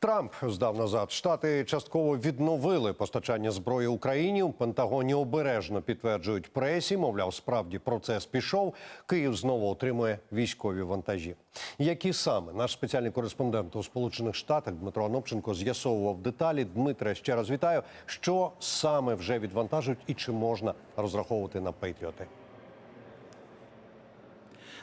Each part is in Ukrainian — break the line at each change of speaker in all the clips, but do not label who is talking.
Трамп здав назад. Штати частково відновили постачання зброї Україні. У Пентагоні обережно підтверджують пресі. Мовляв, справді процес пішов. Київ знову отримує військові вантажі. Які саме наш спеціальний кореспондент у Сполучених Штатах Дмитро Анопченко з'ясовував деталі. Дмитре, ще раз вітаю. Що саме вже відвантажують і чи можна розраховувати на Пейтріоти?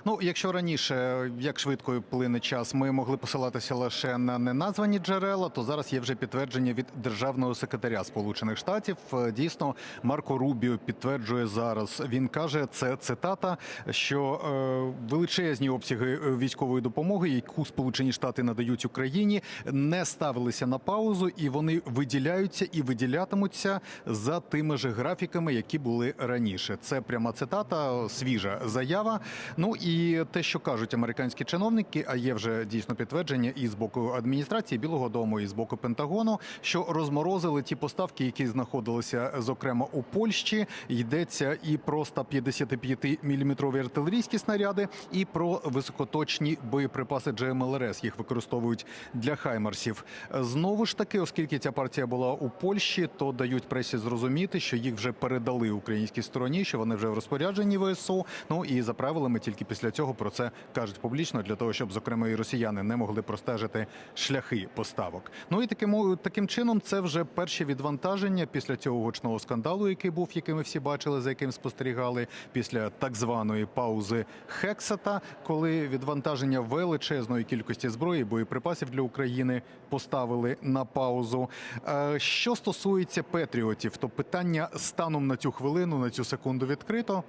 Ну, якщо раніше, як швидко плине час, ми могли посилатися лише на неназвані джерела, то зараз є вже підтвердження від державного секретаря Сполучених Штатів. Е, Дійсно, Марко Рубіо підтверджує зараз. Він каже, це цитата, що е, величезні обсяги е, військової допомоги, яку Сполучені Штати надають Україні, не ставилися на паузу, і вони виділяються і виділятимуться за тими ж графіками, які були раніше. Це пряма цитата, свіжа заява. Ну і те, що кажуть американські чиновники, а є вже дійсно підтвердження і з боку адміністрації Білого Дому, і з боку Пентагону, що розморозили ті поставки, які знаходилися зокрема у Польщі. Йдеться і про 155 мм артилерійські снаряди, і про високоточні боєприпаси GMLRS. Їх використовують для хаймарсів. Знову ж таки, оскільки ця партія була у Польщі, то дають пресі зрозуміти, що їх вже передали українській стороні, що вони вже в розпорядженні ВСУ. Ну і за правилами тільки після цього про це кажуть публічно для того, щоб зокрема і росіяни не могли простежити шляхи поставок. Ну і таким таким чином це вже перші відвантаження після цього гучного скандалу, який був, який ми всі бачили, за яким спостерігали після так званої паузи Хексета, коли відвантаження величезної кількості зброї, боєприпасів для України поставили на паузу. Е, Що стосується Петріотів, то питання станом на цю хвилину, на цю секунду відкрито.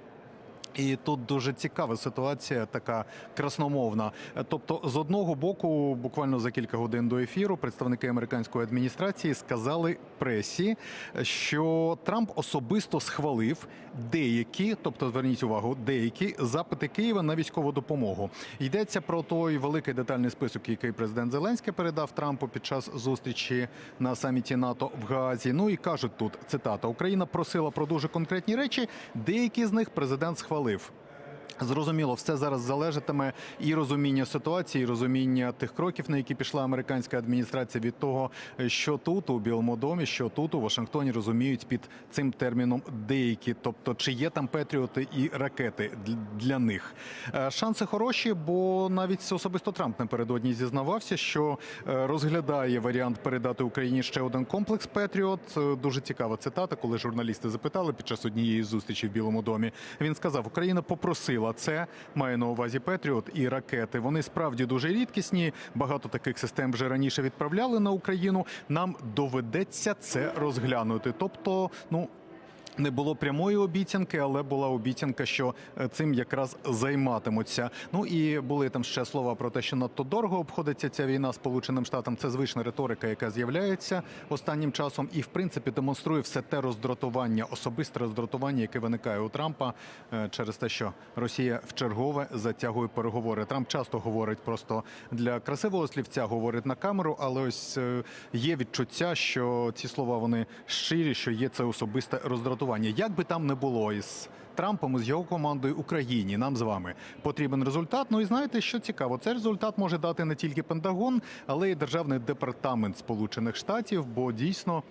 І тут дуже цікава ситуація, така красномовна. Тобто, з одного боку, буквально за кілька годин до ефіру, представники американської адміністрації сказали пресі, що Трамп особисто схвалив деякі, тобто зверніть увагу, деякі запити Києва на військову допомогу. Йдеться про той великий детальний список, який президент Зеленський передав Трампу під час зустрічі на саміті НАТО в Гаазі. Ну і кажуть тут цитата: Україна просила про дуже конкретні речі. Деякі з них президент схвалив спалив. Зрозуміло, все зараз залежатиме і розуміння ситуації, і розуміння тих кроків, на які пішла американська адміністрація від того, що тут у Білому домі, що тут у Вашингтоні розуміють під цим терміном деякі, тобто чи є там петріоти і ракети для них. Е, Шанси хороші, бо навіть особисто Трамп напередодні зізнавався, що е, розглядає варіант передати Україні ще один комплекс Петріот. Е, Дуже цікава цитата, коли журналісти запитали під час однієї зустрічі в Білому домі. Він сказав: Україна попросила це, має на увазі Петріот і ракети. Вони справді дуже рідкісні. Багато таких систем вже раніше відправляли на Україну. Нам доведеться це розглянути. Тобто, ну. Не було прямої обіцянки, але була обіцянка, що е, цим якраз займатимуться. Ну і були там ще слова про те, що надто дорого обходиться ця війна Сполученим Штатам. Це звична риторика, яка з'являється останнім часом, і в принципі демонструє все те роздратування, особисте роздратування, яке виникає у Трампа е, через те, що Росія в чергове затягує переговори. Трамп часто говорить просто для красивого слівця, говорить на камеру, але ось е, є відчуття, що ці слова вони щирі, що є це особисте роздратування. Як би там не було із Трампом, з його командою Україні, нам з вами потрібен результат. Ну і знаєте, що цікаво, цей результат може дати не тільки Пентагон, але й державний департамент Сполучених Штатів, бо дійсно.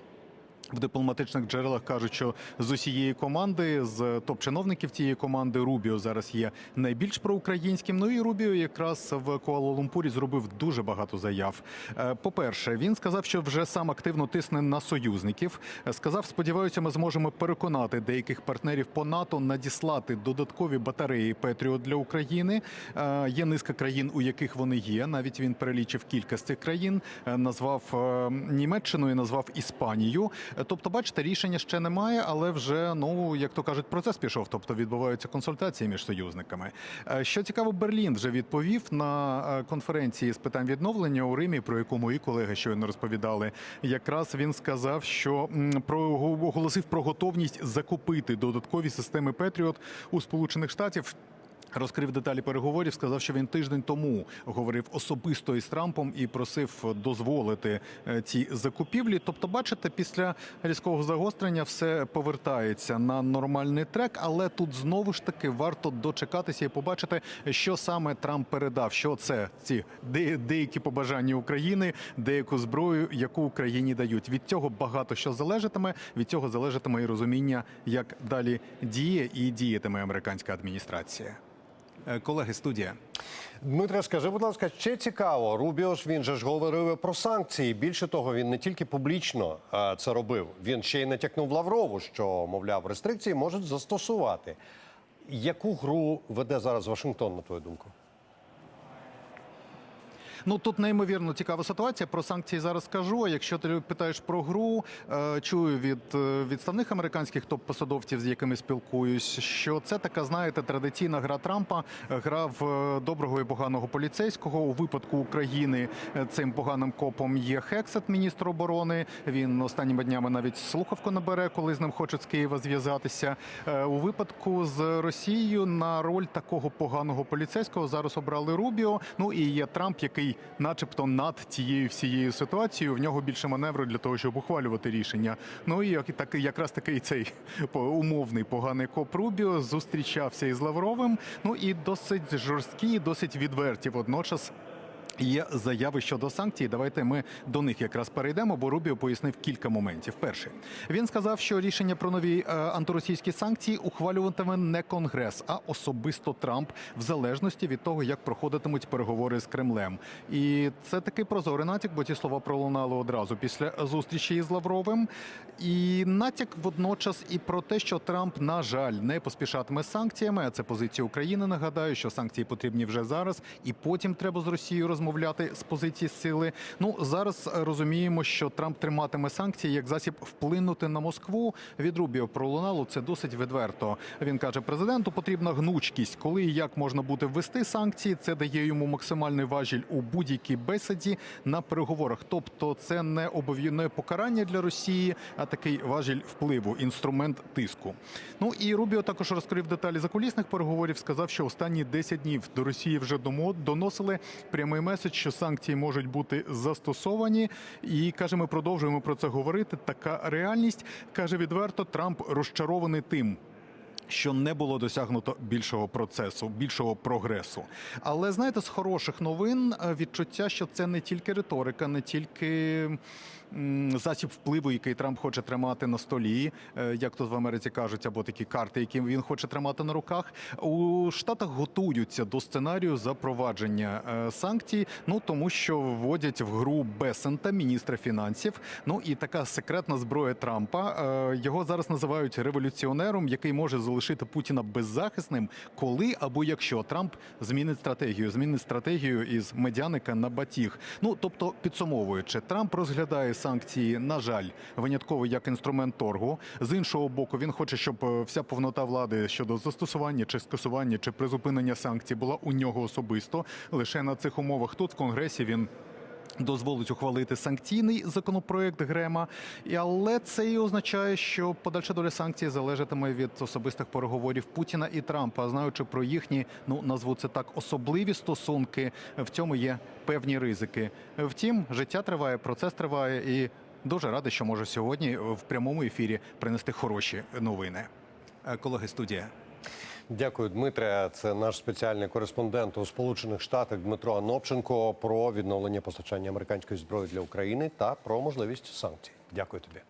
В дипломатичних джерелах кажуть, що з усієї команди, з топ-чиновників цієї команди, Рубіо зараз є найбільш проукраїнським. Ну і Рубіо якраз в Куала-Лумпурі зробив дуже багато заяв. Е, По-перше, він сказав, що вже сам активно тисне на союзників. Е, Сказав, сподіваюся, ми зможемо переконати деяких партнерів по НАТО надіслати додаткові батареї Петріот для України. Е, Є низка країн, у яких вони є. Навіть він перелічив кілька з цих країн, назвав Німеччину і назвав Іспанію. Тобто, бачите, рішення ще немає, але вже ну як то кажуть, процес пішов. Тобто відбуваються консультації між союзниками. Е, Що цікаво, Берлін вже відповів на е, конференції з питань відновлення у Римі, про яку мої колеги щойно розповідали. Якраз він сказав, що про оголосив про готовність закупити додаткові системи Петріот у Сполучених Штатів. Розкрив деталі переговорів, сказав, що він тиждень тому говорив особисто із Трампом і просив дозволити е, ці закупівлі. Тобто, бачите, після різкого загострення все повертається на нормальний трек, але тут знову ж таки варто дочекатися і побачити, що саме Трамп передав. Що це ці деякі побажання України, деяку зброю, яку Україні дають. Від цього багато що залежатиме. Від цього залежатиме і розуміння, як далі діє і діятиме американська адміністрація. Е, Колеги, студія.
Дмитре, скажи, будь ласка, ще цікаво. Рубіо він же ж говорив про санкції. Більше того, він не тільки публічно е, це робив, він ще й натякнув Лаврову, що мовляв, рестрикції можуть застосувати. Яку гру веде зараз Вашингтон, на твою думку?
Ну тут неймовірно цікава ситуація. Про санкції зараз скажу. Якщо ти питаєш про гру, е, чую від е, відставних американських топ-посадовців, з якими спілкуюсь, що це така, знаєте, традиційна гра Трампа, гра в е, доброго і поганого поліцейського. У випадку України цим поганим копом є Хексет, міністр оборони. Він останніми днями навіть слухавку набере, коли з ним хочуть з Києва зв'язатися. У випадку з Росією на роль такого поганого поліцейського зараз обрали Рубіо. Ну і є Трамп, який, начебто, над тією всією ситуацією. В нього більше маневру для того, щоб ухвалювати рішення. Ну і як так, якраз такий цей умовний поганий коп Рубіо зустрічався із Лавровим. Ну і досить жорсткі, досить відверті водночас. Є заяви щодо санкцій. Давайте ми до них якраз перейдемо, бо Рубіо пояснив кілька моментів. Перше, він сказав, що рішення про нові е, антиросійські санкції ухвалюватиме не Конгрес, а особисто Трамп, в залежності від того, як проходитимуть переговори з Кремлем. І це такий прозорий натяк, бо ті слова пролунали одразу після зустрічі із Лавровим. І натяк водночас і про те, що Трамп, на жаль, не поспішатиме з санкціями. А це позиція України. Нагадаю, що санкції потрібні вже зараз, і потім треба з Росією розмовляти з позиції сили. Ну зараз е, розуміємо, що Трамп триматиме санкції як засіб вплинути на Москву. Від Рубіо пролунало це досить відверто. Він каже, президенту потрібна гнучкість, коли і як можна буде ввести санкції. Це дає йому максимальний важіль у будь-якій бесіді на переговорах. Тобто, це не обов'язкове покарання для Росії, а такий важіль впливу, інструмент тиску. Ну і Рубіо також розкрив деталі закулісних переговорів. Сказав, що останні 10 днів до Росії вже домо- доносили прямий меседж, що санкції можуть бути застосовані. І каже, ми продовжуємо про це говорити. Така реальність каже відверто. Трамп розчарований тим. Що не було досягнуто більшого процесу, більшого прогресу. Але знаєте, з хороших новин е, відчуття, що це не тільки риторика, не тільки засіб впливу, який Трамп хоче тримати на столі, е, як тут в Америці кажуть, або такі карти, які він хоче тримати на руках. У Штатах готуються до сценарію запровадження е, санкцій. Ну тому що вводять в гру Бесента, міністра фінансів. Ну і така секретна зброя Трампа. Його зараз називають революціонером, який може залишити Путіна беззахисним, коли або якщо Трамп змінить стратегію, змінить стратегію із медяника на батіг. Ну тобто, підсумовуючи, Трамп розглядає санкції, на жаль, винятково як інструмент торгу. З іншого боку, він хоче, щоб е, вся повнота влади щодо застосування чи скасування чи призупинення санкцій була у нього особисто. Лише на цих умовах тут в конгресі він. Дозволить ухвалити санкційний законопроект Грема, але це і означає, що подальша доля санкцій залежатиме від особистих переговорів Путіна і Трампа. Знаючи про їхні, ну назву це так, особливі стосунки, в цьому є певні ризики. Втім, життя триває, процес триває, і дуже радий, що можу сьогодні в прямому ефірі принести хороші новини. Е, Колеги, студія.
Дякую, Дмитре. Це наш спеціальний кореспондент у Сполучених Штатах Дмитро Анопченко про відновлення постачання американської зброї для України та про можливість санкцій. Дякую тобі.